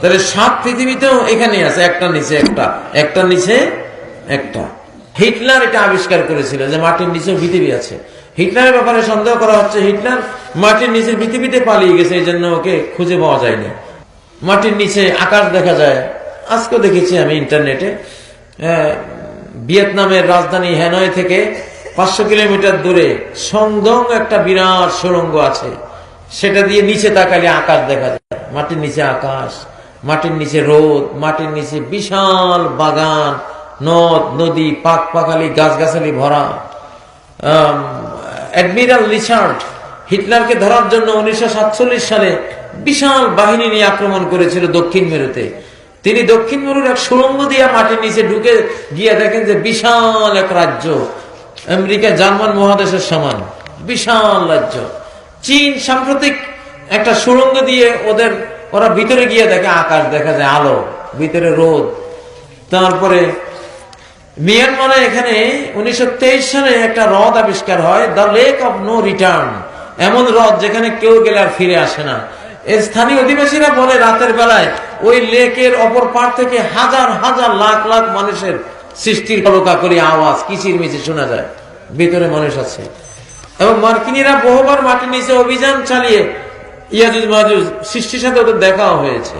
তাহলে সাত পৃথিবীতেও এখানে আছে, একটা নিচে একটা একটা নিচে একটা। হিটলার এটা আবিষ্কার করেছিল যে মাটির নিচে পৃথিবী আছে। হিটলারের ব্যাপারে সন্দেহ করা হচ্ছে, হিটলার মাটির নিচে পৃথিবীতে পালিয়ে গেছে, এই জন্য ওকে খুঁজে পাওয়া যায়নি। মাটির নিচে আকাশ দেখা যায়। আজকে দেখেছি আমি ইন্টারনেটে ভিয়েতনামের রাজধানী হ্যানয় থেকে পাঁচশো কিলোমিটার দূরে সংদং একটা বিরাট সুরঙ্গ আছে। সেটা দিয়ে নিচে তাকালে আকাশ দেখা যায়। মাটির নিচে আকাশ। মাটির নিচে রোদ, মাটির নিচে বিশাল বাগান, নদ, নদী পাক পাকালি গাছগাছালি ভরা। অ্যাডমিরাল রিচার্ড হিটলারকে ধরার জন্য উনিশশো সাতচল্লিশ সালে বিশাল বাহিনী নিয়ে আক্রমণ করেছিল দক্ষিণ মেরুতে। তিনি দক্ষিণ মেরুর এক সুড়ঙ্গ দিয়ে মাটির নিচে ঢুকে গিয়ে দেখেন যে বিশাল এক রাজ্য, আমেরিকা, জার্মান মহাদেশের সমান, বিশাল রাজ্য। চীন সাম্প্রতিক একটা সুড়ঙ্গ দিয়ে ওদের ওরা ভিতরে গিয়ে দেখে আকাশ, দেখা যায় আলো, ভিতরে রোদ। তারপরে মিয়ানমারে এখানে উনিশশো সালে একটা হ্রদ আবিষ্কার হয়, the lake of no return. এমন হ্রদ যেখানে কেউ গেলে আর ফিরে আসে না। এর স্থানীয় অধিবাসীরা বলে, রাতের বেলায় ওই লেকের অপর পার থেকে হাজার হাজার, লাখ লাখ মানুষের সৃষ্টির কলকা করি আওয়াজ, কিচির মিচির শোনা যায়। ভিতরে মানুষ আছে। এবং মার্কিনীরা বহুবার মাটির নিচে অভিযান চালিয়ে ইয়াজুজ মাহাজুজ সৃষ্টির সাথে ওদের দেখা হয়েছে।